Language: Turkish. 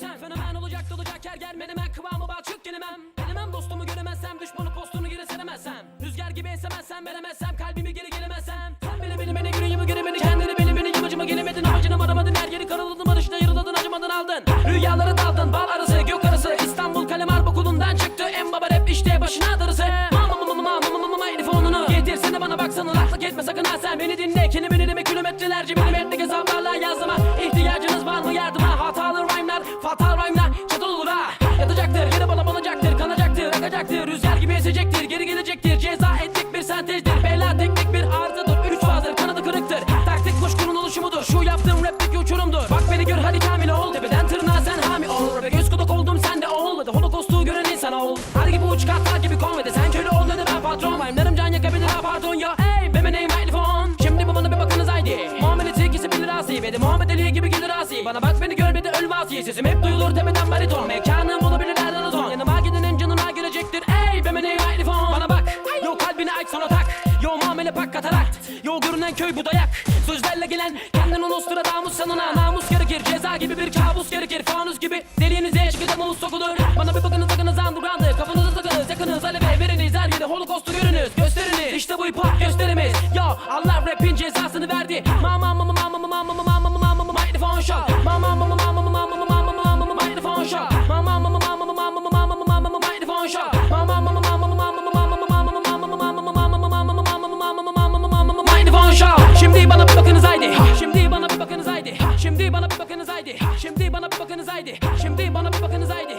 Sen fenomen olacak dolacak yer ger menemen kıvamı balçık gelemem. Denemem dostumu göremezsem düşmanı postunu geri seremezsem Rüzgar gibi esemezsem veremezsem kalbimi geri gelemezsem. Sen bile beni beni yüreğimi göre beni kendini beni beni yamacıma gelemedin amacını varamadın. Her yeri karaladın barışta yarıladın acımadın aldın. Rüyalara daldın bal arası gök arası İstanbul kalem harp okulundan çıktı en baba rap işte başına darısı. Getirsene bana baksana laklık etme sakın ha sen. Beni dinle dinleme kilometrelerce milimetrik hesaplarla yazdıma İhtiyacınız akacaktır Rüzgar gibi esecektir geri gelecektir. Ceza ettik bir sentezdir Bela teknik bir arızadır üç fazdır kanadı kırıktır. Taktik kuşkunun oluşumudur. Şu yaptığım rapteki uçurumdur. Bak beni gör hadi kamil ol. Tepeden tırnağa sen hami ol. Ve göz kulak oldum sen de olmadı holokostu gören insan ol. Her gibi uç katlar gibi konvede sen köle ol dedi. Ben patron Rhyme'larım can yakabilir ha pardon ya. Hey benim name mikrofon Şimdi bu bana bir bakınız haydi. Muamelesi ikisi bilir asi Ve de Muhammed Ali gibi gelir asi Bana bak beni görmedi öl vasi Sesim hep duyulur tepeden bariton. Mekanım Yo muamele pak katarakt Yo görünen köy bu dayak. Sözlerle gelen kendin ulustura damus sanına. Namus gerekir ceza gibi bir kabus gerekir Fanus gibi deliğinize eşkide muz sokulur. Bana bir bakınız bakınız underground'ı. Kafanızı takınız yakınız. Aleve veriniz Her yerde holokostu görünüz gösteriniz. İşte bu hip gösterimiz. Yo Allah rapin cezasını verdi. Mama mama mama mama Şimdi bana bir bakınız haydi. Şimdi bana bir bakınız haydi. Şimdi bana bir bakınız haydi